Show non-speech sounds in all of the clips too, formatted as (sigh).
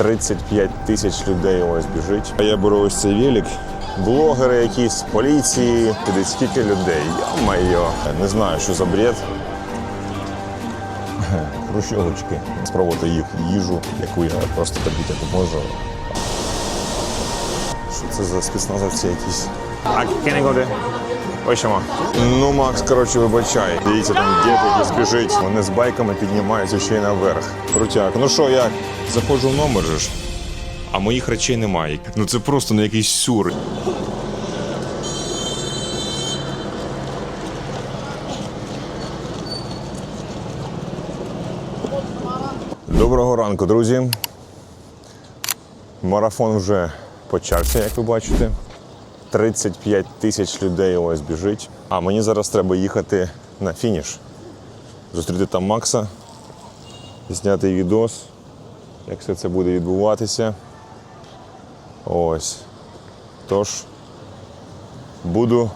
35 тисяч людей ось біжить. А я беру ось цей велик. Блогери якісь, поліції, туди скільки людей. Йо-майо. Не знаю, що за бред. (laughs) Хрущовочки. Спробувати їх їжу, яку я просто терпіти не можу. Що це за спецназовці якісь? А кенігоди? Ось. Ну, Макс, коротше, вибачай. Дивіться, там дід якийсь біжить. Вони з байками піднімаються ще й наверх. Крутяк. Ну що, як? Заходжу в номер же ж. А моїх речей немає. Ну це просто на якийсь сюр. Доброго ранку, друзі. Марафон вже почався, як ви бачите. 35 тисяч людей ось біжить. А мені зараз треба їхати на фініш. Зустріти там Макса, зняти відос, як все це буде відбуватися. Ось. Тож буду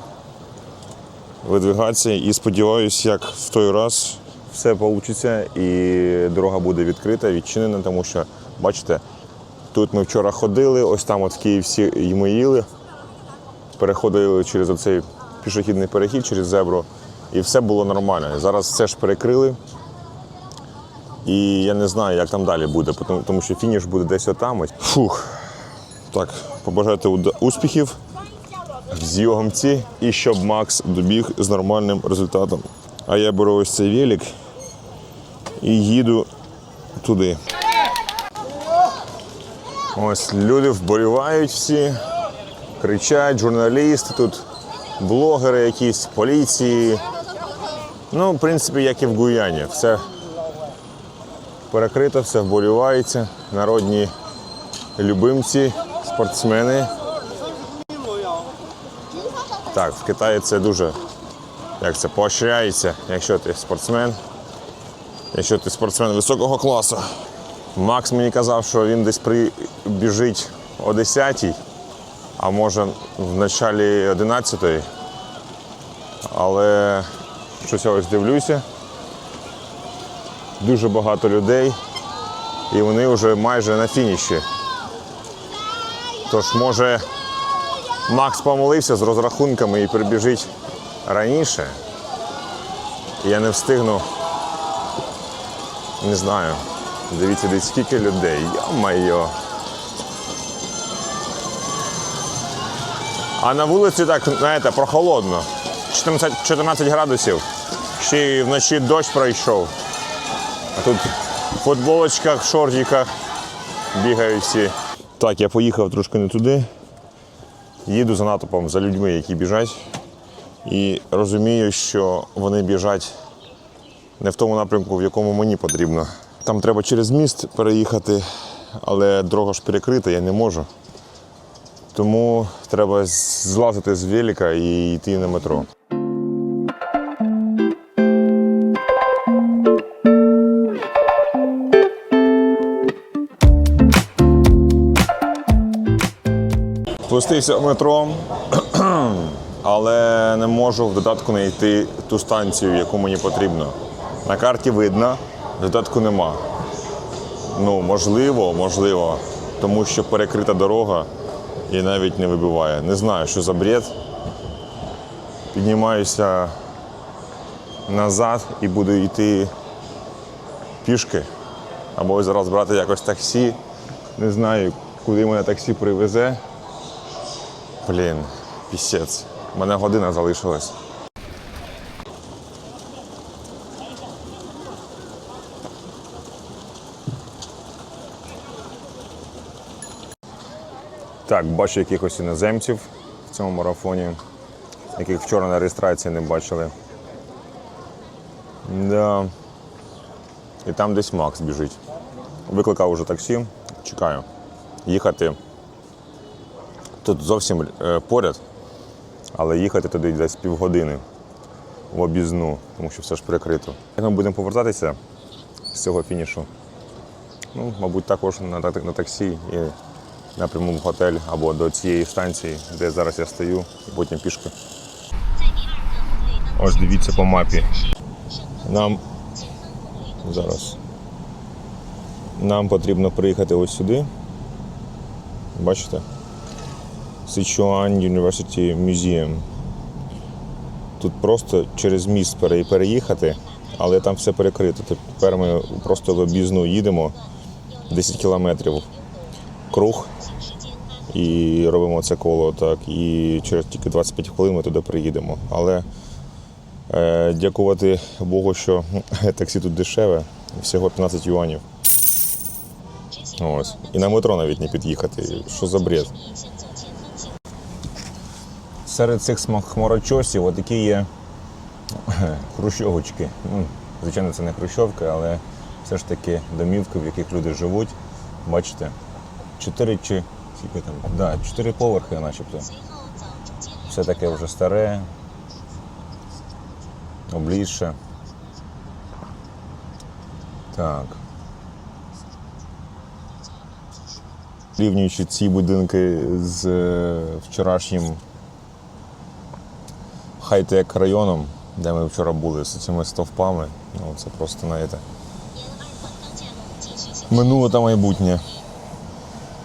видвигатися і сподіваюся, як в той раз все вийде і дорога буде відкрита, відчинена, тому що, бачите, тут ми вчора ходили, ось там от в Київсі і ми їли переходили через оцей пішохідний перехід, через зебру, і все було нормально. Зараз все ж перекрили. І я не знаю, як там далі буде, тому- що фініш буде десь отам. Фух. Так, побажати успіхів в зйомці і щоб Макс добіг з нормальним результатом. А я беру ось цей велик і їду туди. Ось люди вболівають всі кричать, журналісти тут, блогери якісь, поліції. Ну, в принципі, як і в Гуяні. Все перекрито, все вболівається. Народні любимці, спортсмени. Так, в Китаї це дуже як це поощряється, якщо ти спортсмен, якщо ти спортсмен високого класу. Макс мені казав, що він десь прибіжить о 10-й а може в началі 11-ї. Але щось я ось дивлюся. Дуже багато людей, і вони вже майже на фініші. Тож, може, Макс помолився з розрахунками і прибіжить раніше. Я не встигну. Не знаю. Дивіться, десь скільки людей. Йо-майо. А на вулиці так, знаєте, прохолодно. 14, 14 градусів. Ще й вночі дощ пройшов. А тут в футболочках, шортиках бігають всі. Так, я поїхав трошки не туди. Їду за натовпом, за людьми, які біжать. І розумію, що вони біжать не в тому напрямку, в якому мені потрібно. Там треба через міст переїхати, але дорога ж перекрита, я не можу. Тому треба злазити з велика і йти на метро. Спустився в метро, (clears throat) але не можу в додатку знайти ту станцію, яку мені потрібно. На карті видно, додатку нема. Ну, можливо, можливо, тому що перекрита дорога і навіть не вибиває. Не знаю, що за бред. Піднімаюся назад і буду йти пішки. Або зараз брати якось таксі. Не знаю, куди мене таксі привезе. Блін, пісець. У мене година залишилась. Так, бачу якихось іноземців в цьому марафоні, яких вчора на реєстрації не бачили. Да. І там десь Макс біжить. Викликав уже таксі, чекаю. Їхати тут зовсім е, поряд, але їхати туди десь півгодини в обізну, тому що все ж прикрито. Як ми будемо повертатися з цього фінішу? Ну, мабуть, також на, так- на таксі і напряму в готель або до цієї станції, де зараз я стою, і потім пішки. Ось дивіться по мапі. Нам зараз Нам потрібно приїхати ось сюди. Бачите? Sichuan University Museum. Тут просто через міст переїхати, але там все перекрито. Тепер ми просто в об'їзну їдемо 10 кілометрів круг і робимо це коло так. І через тільки 25 хвилин ми туди приїдемо. Але е, дякувати Богу, що (laughs) таксі тут дешеве, всього 15 юанів. Ось. І на метро навіть не під'їхати. Що за бред? Серед цих хмарочосів отакі є (laughs) хрущовочки. Ну, звичайно, це не хрущовки, але все ж таки домівки, в яких люди живуть. Бачите, чотири чи скільки там? Да, чотири поверхи, начебто. Все таке вже старе, облізше. Так. Порівнюючи ці будинки з е, вчорашнім хай-тек районом, де ми вчора були з цими стовпами. Ну, це просто, знаєте, минуле та майбутнє.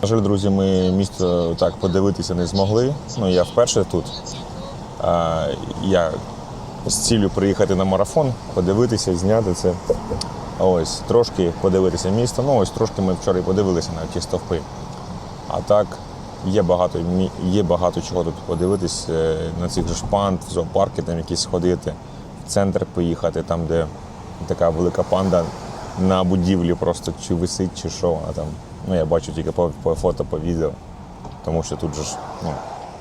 На жаль, друзі, ми місто так подивитися не змогли. Ну, я вперше тут. А, я з ціллю приїхати на марафон, подивитися, зняти це. Ось, трошки подивитися місто. Ну, ось трошки ми вчора і подивилися на ті стовпи. А так, є багато, є багато чого тут подивитись. е, На цих же шпанд, в зоопарки там якісь ходити, в центр поїхати, там, де така велика панда на будівлі просто чи висить, чи що вона там ну я бачу тільки по, по фото, по відео, тому що тут же ж, ну,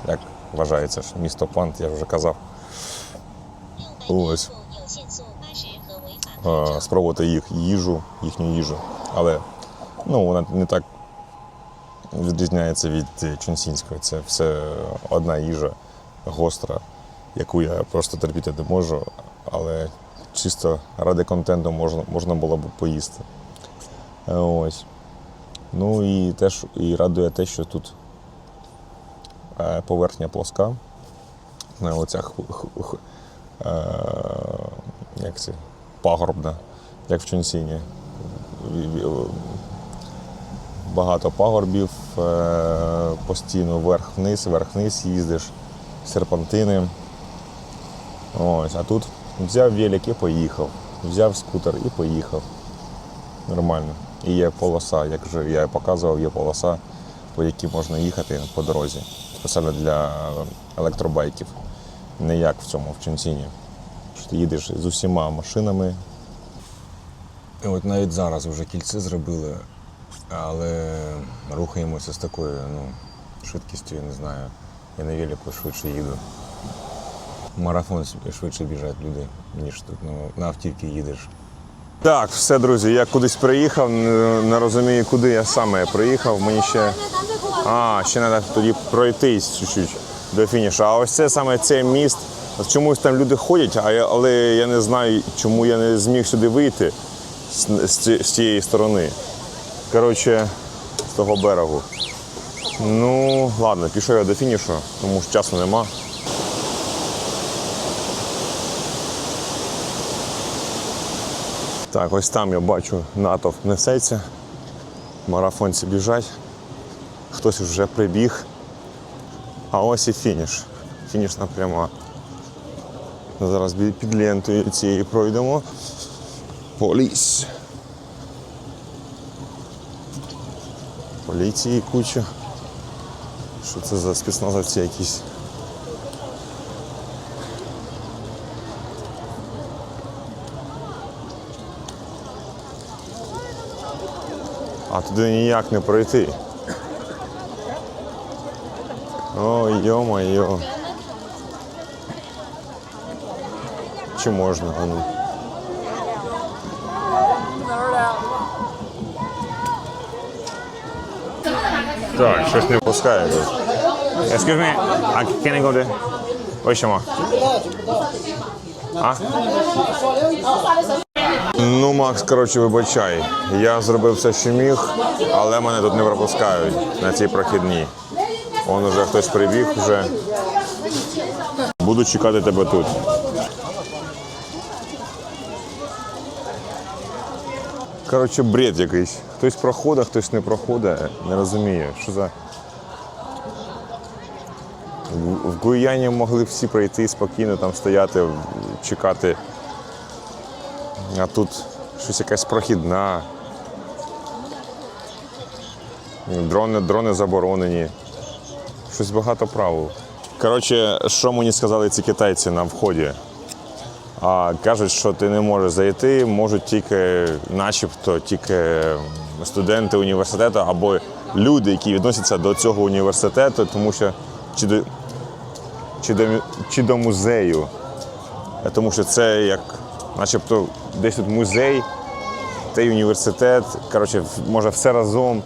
як вважається, ж місто Пант, я вже казав. Ось. Спробувати їх їжу, їхню їжу. Але ну, вона не так відрізняється від е, чунсінської. Це все одна їжа гостра, яку я просто терпіти не можу, але чисто ради контенту можна можна було б поїсти. Е, ось. Ну і теж і радує те, що тут е, поверхня плоска. Оця ху- ху- ху- е, як це, пагорбна, як в Чунсіні. Багато пагорбів, е, постійно вверх-вниз, вверх-вниз їздиш, серпантини. Ось, а тут взяв велик і поїхав, взяв скутер і поїхав. Нормально. І є полоса, як вже я показував, є полоса, по якій можна їхати по дорозі. Спеціально для електробайків. Не як в цьому в Чунсіні. Що ти їдеш з усіма машинами. І от навіть зараз вже кільце зробили, але рухаємося з такою ну, швидкістю, я не знаю. Я на велику швидше їду. Марафон швидше біжать люди, ніж тут ну, на автівці їдеш. Так, все, друзі, я кудись приїхав, не розумію, куди я саме приїхав. Мені ще. А, ще треба тоді пройтись чуть-чуть до фінішу. А ось це саме цей міст. Чомусь там люди ходять, але я не знаю, чому я не зміг сюди вийти з цієї сторони. Коротше, з того берегу. Ну, ладно, пішов я до фінішу, тому що часу нема. Так, ось там я бачу, натовп несеться, марафонці біжать, хтось вже прибіг. А ось і фініш. Фінішна пряма. Зараз під лентою цією пройдемо. Поліс. Поліції куча. Що це за спецназовці якісь? А туди ніяк не пройти. Ой, йо-моє. Чи можна? Ну. Так, щось не пускає тут. Excuse me, а can I go there? Ось що А? Ну, Макс, коротше, вибачай. Я зробив все, що міг, але мене тут не пропускають на цій прохідній. Вон уже хтось прибіг вже. Буду чекати тебе тут. Коротше, бред якийсь. Хтось проходить, хтось не проходить, не розумію, що за. В Гуяні могли всі прийти спокійно там стояти, чекати. А тут щось якась прохідна. Дрони, дрони заборонені. Щось багато правил. Коротше, що мені сказали ці китайці на вході? А, кажуть, що ти не можеш зайти, можуть тільки, начебто, тільки студенти університету або люди, які відносяться до цього університету, тому що чи до, чи до, чи до музею. Тому що це як, начебто, десь тут музей, та й університет. Коротше, може все разом.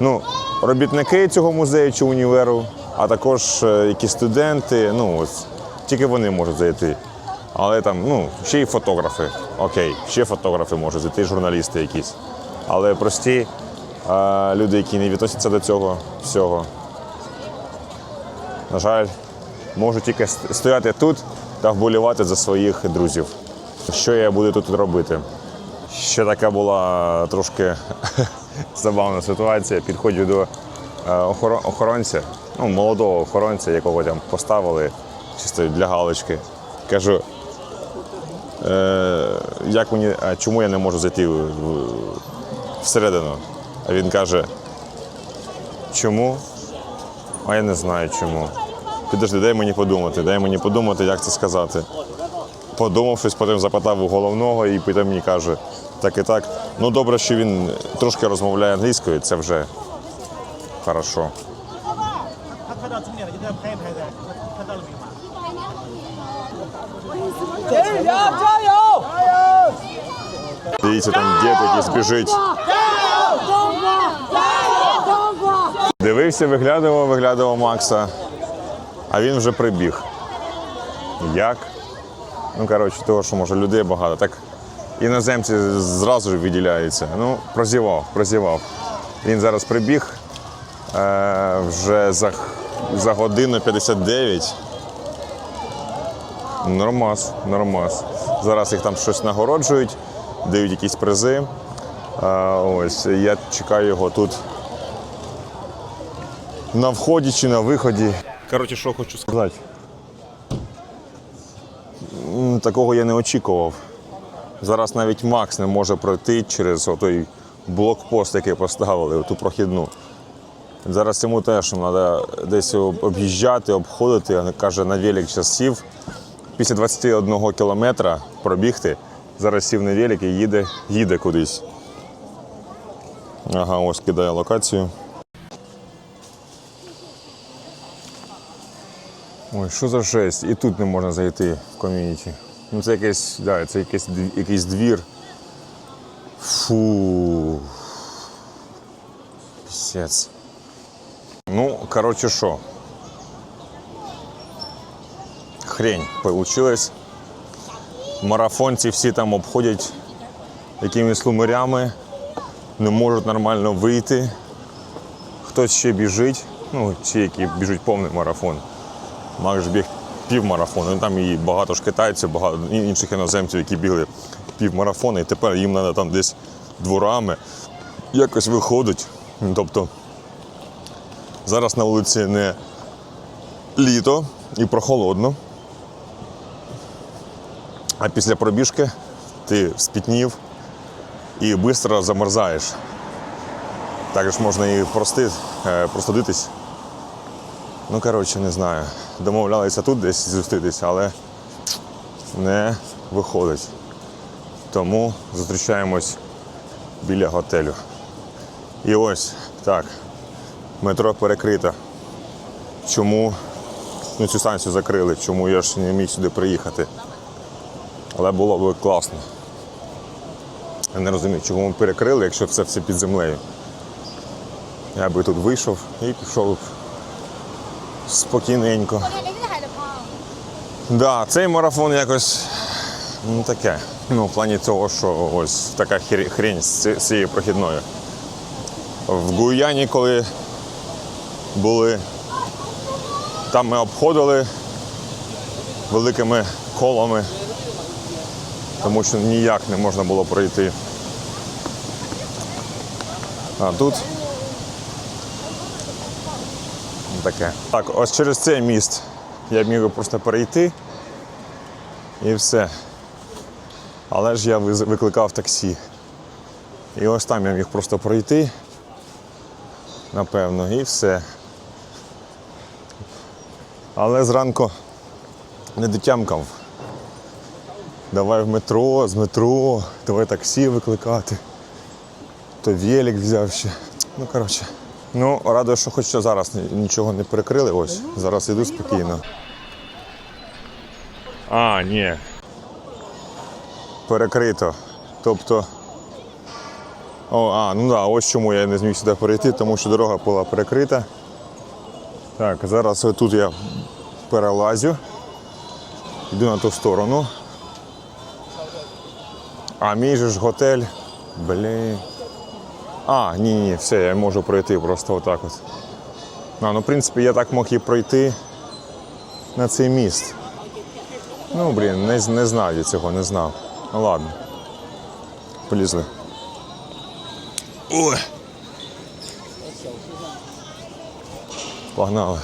Ну, робітники цього музею чи універу, а також е, якісь студенти, ну ось тільки вони можуть зайти. Але там, ну, ще й фотографи. Окей, ще фотографи можуть зайти, журналісти якісь. Але прості е, люди, які не відносяться до цього всього, на жаль, можуть тільки стояти тут та вболівати за своїх друзів. Що я буду тут робити? Ще така була трошки (laughs) забавна ситуація. Підходжу до е, охоронця, ну, молодого охоронця, якого там поставили чисто для галочки. Кажу, е, як мені, а чому я не можу зайти в- в- всередину? А він каже, чому? А я не знаю чому. Підожди, дай мені подумати, дай мені подумати, як це сказати подумав щось, потім запитав у головного, і потім мені каже, так і так. Ну добре, що він трошки розмовляє англійською, це вже хорошо. Дивіться, там дід якийсь біжить. Дивився, виглядував, виглядував Макса, а він вже прибіг. Як? Ну, коротше, того, що може людей багато, так іноземці зразу ж виділяються. Ну, прозівав, прозівав. Він зараз прибіг е, вже за, за годину 59. Нормас, нормас. Зараз їх там щось нагороджують, дають якісь призи. Е, ось, я чекаю його тут на вході чи на виході. Коротше, що хочу сказати. Такого я не очікував. Зараз навіть Макс не може пройти через той блокпост, який поставили, ту прохідну. Зараз йому теж треба десь об'їжджати, обходити. Каже, на велик час сів. Після 21 кілометра пробігти. Зараз сів на велик і їде, їде кудись. Ага, ось кидає локацію. Ой, що за жесть? І тут не можна зайти в ком'юніті. Ну це якийсь, да, це якийсь, якийсь двір. Фу. Пісець. Ну, коротше, що? Хрень получилась. Марафонці всі там обходять якимись лумирями, не можуть нормально вийти. Хтось ще біжить, ну, ті, які біжуть повний марафон. Макс біг півмарафон. Ну, там і багато ж китайців, багато інших іноземців, які бігли півмарафони, і тепер їм треба там десь дворами якось виходить. Ну, Тобто зараз на вулиці не літо і прохолодно. А після пробіжки ти спітнів і швидко замерзаєш. Також можна і прости, е, простудитись. Ну, коротше, не знаю. Домовлялися тут десь зустрітися, але не виходить. Тому зустрічаємось біля готелю. І ось так. Метро перекрите. Чому ну, цю станцію закрили? Чому я ж не міг сюди приїхати? Але було б класно. Я не розумію, чому ми перекрили, якщо це все під землею. Я би тут вийшов і пішов спокійненько. Да, цей марафон якось ну, таке. Ну, в плані того, що ось така хрень з цією прохідною. В Гуяні, коли були, там ми обходили великими колами, тому що ніяк не можна було пройти. А тут таке. Так, ось через цей міст я б міг просто перейти і все. Але ж я викликав таксі. І ось там я міг просто пройти, напевно, і все. Але зранку не дотямкав. Давай в метро, з метро, давай таксі викликати. То велик взяв ще. Ну, коротше. Ну, радує, що хоч що зараз нічого не перекрили. Ось, зараз іду спокійно. А, ні. Перекрито. Тобто. О, а, ну да, ось чому я не зміг сюди перейти, тому що дорога була перекрита. Так, зараз тут я перелазю. Йду на ту сторону. А мій же ж готель. Блін. А, ні, ні, все, я можу пройти просто отак от. А, ну, в принципі, я так мог і пройти на цей міст. Ну, блін, не, не знав я цього, не знав. Ну ладно. Полізли. Ой. Погнали.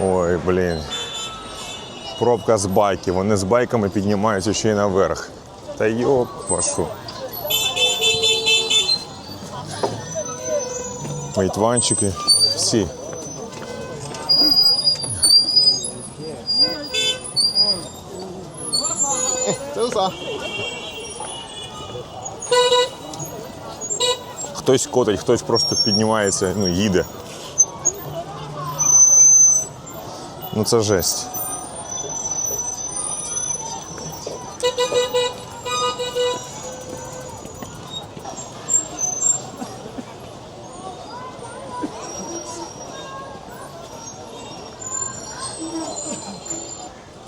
Ой, блін. Пробка з байків. Вони з байками піднімаються ще й наверх. Та йоп, вашу. Мейтванчики. Всі. Хтось котить, хтось просто піднімається, ну, їде. Ну це жесть.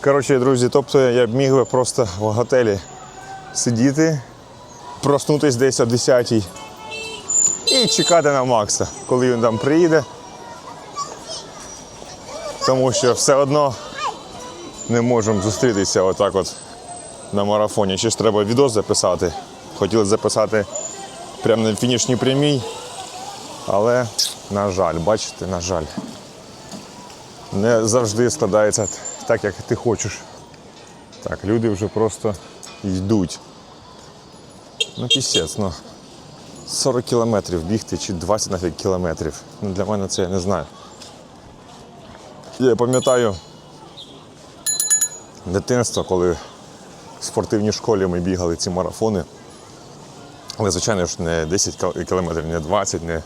Коротше, друзі, тобто я б міг би просто в готелі сидіти, проснутись десь о 10 і чекати на Макса, коли він там приїде. Тому що все одно не можемо зустрітися отак от на марафоні. Ще ж треба відео записати. Хотіли записати прямо на фінішній прямій. Але, на жаль, бачите, на жаль, не завжди складається так, як ти хочеш. Так, люди вже просто йдуть. Ну, пісець, ну. 40 кілометрів бігти чи 20 навіть кілометрів. Ну, для мене це я не знаю. Я пам'ятаю дитинство, коли в спортивній школі ми бігали ці марафони. Але, звичайно ж, не 10 кілометрів, не 20, не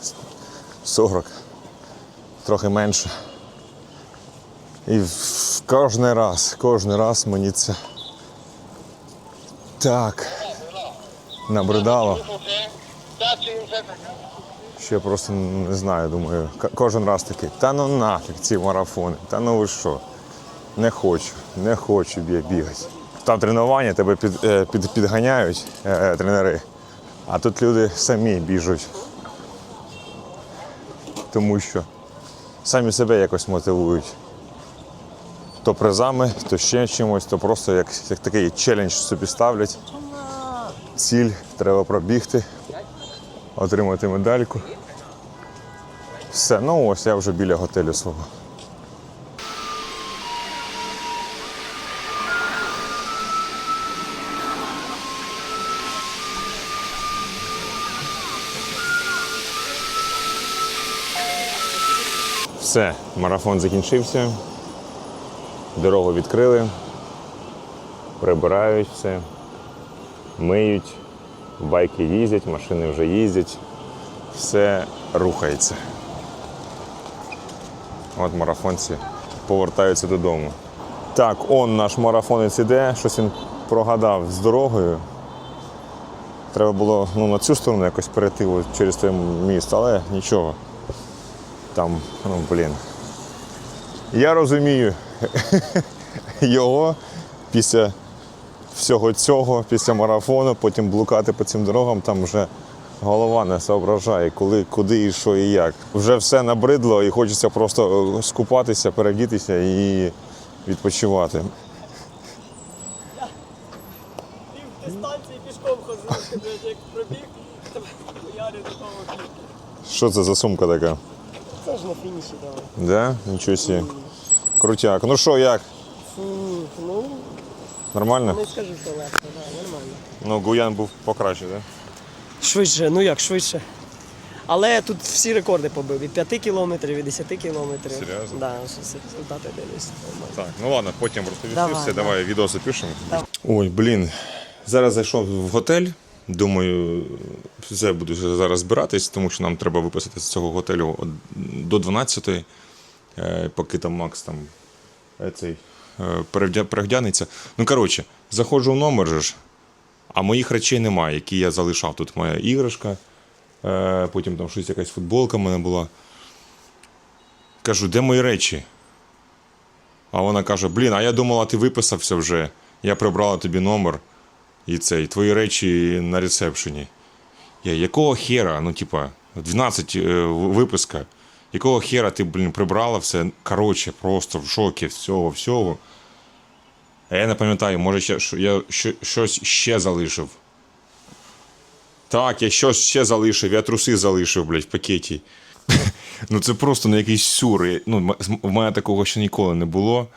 40, трохи менше. І кожен раз, кожен раз мені це так набридало. Що я просто не знаю, думаю, кожен раз такий, та ну нафіг ці марафони, та ну ви що? Не хочу, не хочу бігати. Там тренування тебе під, е, під, підганяють е, е, тренери, а тут люди самі біжуть. Тому що самі себе якось мотивують. То призами, то ще чимось, то просто як, як такий челендж собі ставлять. Ціль треба пробігти, отримати медальку. Все, ну ось я вже біля готелю свого. Все, марафон закінчився. Дорогу відкрили, прибирають все, миють, байки їздять, машини вже їздять, все рухається. От марафонці повертаються додому. Так, он наш марафонець іде, щось він прогадав з дорогою. Треба було ну, на цю сторону якось перейти через той міст, але нічого. Там, ну блін. Я розумію (laughs) його після всього цього, після марафону, потім блукати по цим дорогам, там вже голова не соображає, коли, куди і що і як. Вже все набридло і хочеться просто е, скупатися, перевдітися і відпочивати. Дистанції пішком ходжу. Що це за сумка така? Це ж на фініші давай. Да? Нічого собі. Крутяк. Ну що, як? Ну, Нормально? не скажу, що легко, да, нормально. Ну, Гуян був покраще, так? Да? Швидше, ну як швидше. Але тут всі рекорди побив. Від 5 кілометрів, від 10 кілометрів. Серйозно? Да, що результати дивлюсь. нормально. Так, ну ладно, потім розповісти Давай, все, давай. давай відео запишемо. Давай. Ой, блін. Зараз зайшов в готель. Думаю, все буду зараз збиратись, тому що нам треба виписати з цього готелю до 12-ї, е, поки там Макс там е, цей е, перевдягнеться. Ну, коротше, заходжу в номер ж, а моїх речей немає, які я залишав. Тут моя іграшка, е, потім там щось якась футболка в мене була. Кажу, де мої речі? А вона каже: Блін, а я думала, ти виписався вже. Я прибрала тобі номер і цей, твої речі на ресепшені. Я, якого хера? Ну, типа, 12 е, виписка. Якого хера ти, блін, прибрала все? Коротше, просто в шокі всього, всього. А я не пам'ятаю, може, ще, що, я що, щось ще залишив. Так, я щось ще залишив, я труси залишив, блядь, в пакеті. (laughs) Ну це просто ну, якийсь сюр. Я- Ну, в мене такого ще ніколи не було.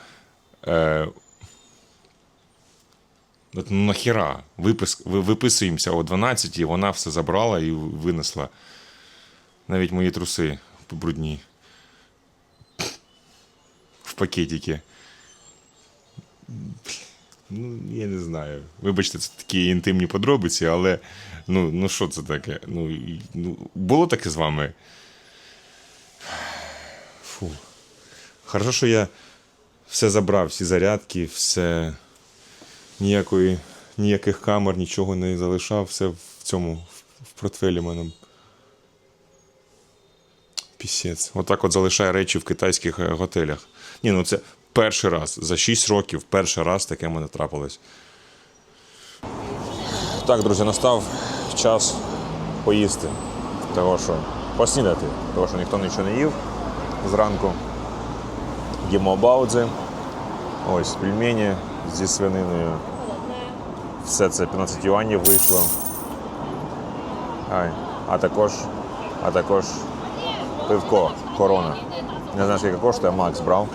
Е, ну нахіра? Випис, виписуємося о 12 і вона все забрала і винесла. Навіть мої труси брудні. В пакетики. Ну, я не знаю. Вибачте, це такі інтимні подробиці, але ну, ну що це таке? Ну, ну, було таке з вами? Фу. Хорошо, що я все забрав, всі зарядки, все. Ніякої, ніяких камер, нічого не залишав, все в цьому, в- портфелі мене. Пісець. Отак от залишає речі в китайських е, готелях. Ні, ну це перший раз. За 6 років перший раз таке мене трапилось. Так, друзі, настав час поїсти. Того, що поснідати, того, що ніхто нічого не їв зранку. Їмо баудзи. Ось пельмені зі свининою. Все це 15 юанів вийшло. Ай. А також, а також пивко корона. Не знаю, скільки коштує, Макс брав.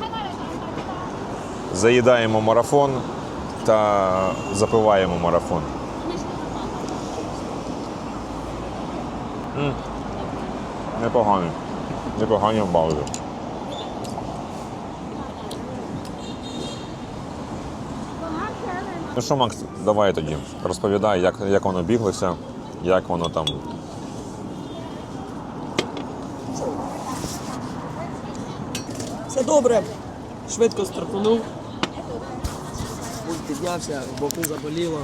Заїдаємо марафон та запиваємо марафон. М. Непогані. Непогані баузи. Ну що, Макс, давай тоді. Розповідай, як, як воно біглося, як воно там. Добре. Швидко стартанув. Пульт піднявся, в боку заболіло.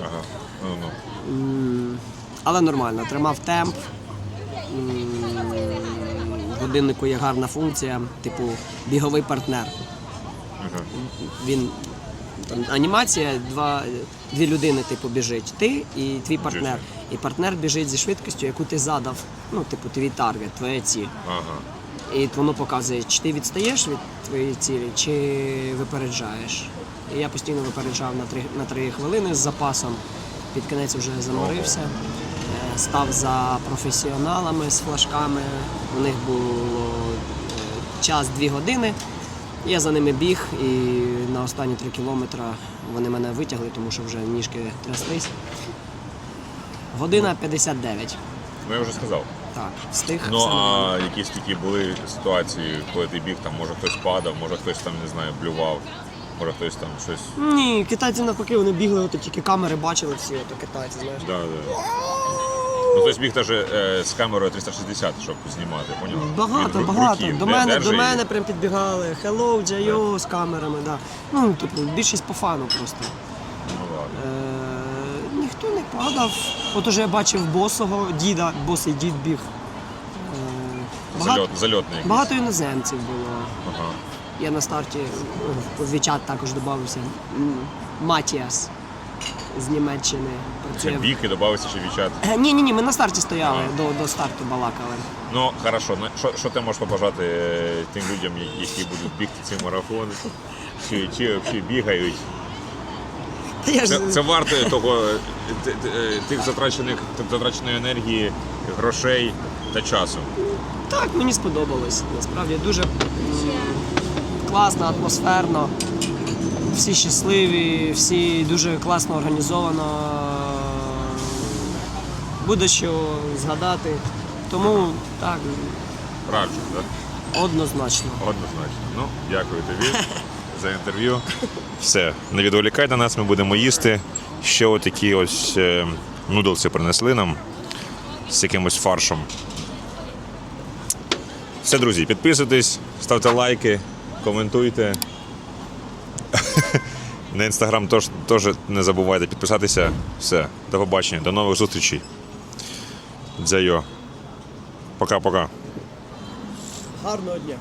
Ага. Ну, ну. Але нормально, тримав темп. М, В годиннику є гарна функція, типу біговий партнер. Він там анімація, два, дві людини, типу, біжить. Ти і твій партнер. І партнер біжить зі швидкістю, яку ти задав. Ну, типу, твій таргет, твоя ціль. Ага. І воно показує, чи ти відстаєш від твоєї цілі, чи випереджаєш. І я постійно випереджав на 3, на 3 хвилини з запасом. Під кінець вже заморився. Е, Став за професіоналами з флажками. У них було е, час 2 години. Я за ними біг і на останні 3 кілометри вони мене витягли, тому що вже ніжки тряслись. Година 59. Ну я вже сказав. Так, встиг. Ну а якісь такі були ситуації, коли ти біг, там може хтось падав, може хтось там не знаю, блював, може хтось там щось. Ні, китайці навпаки, вони бігли, от тільки камери бачили всі, ото китайці, знаєш. Да, да. Ну хтось біг теж е, з камерою 360, щоб знімати, поняв? Багато, Він в багато. руки До де- мене, держи до мене прям підбігали. Hello, Джайо з камерами, да. Ну, типу, більшість по фану просто. Ну, ладно. Е, ніхто не падав. От уже я бачив босого діда, босий дід біг. Е, багато, Зальот, зальотний якийсь. багато іноземців було. Ага. Я на старті ну, в Вічат також додався. Матіас з Німеччини. Ще Працює. біг і додався ще вічат. Е, Ні, ні, ні, ми на старті стояли, до, до старту балакали. Ну, хорошо, ну, що, що ти можеш побажати е, тим людям, які будуть бігти ці марафони? Чи, чи взагалі бігають? Я ж Це, це варто того е, тих затрачених затраченої енергії, грошей та часу. так, мені сподобалось. Насправді дуже класно, атмосферно. Всі щасливі, всі дуже класно організовано. Буде що згадати. Тому так, Раджу, так? однозначно. Однозначно. Ну, дякую тобі (laughs) за інтерв'ю. Все, не відволікай на нас, ми будемо їсти. Ще отакі ось е, нудлси принесли нам з якимось фаршем. Все, друзі, підписуйтесь, ставте лайки, коментуйте. (laughs) На інстаграм теж, не забувайте підписатися. Все, до побачення, до нових зустрічей. Дзайо. Пока-пока. Гарного дня.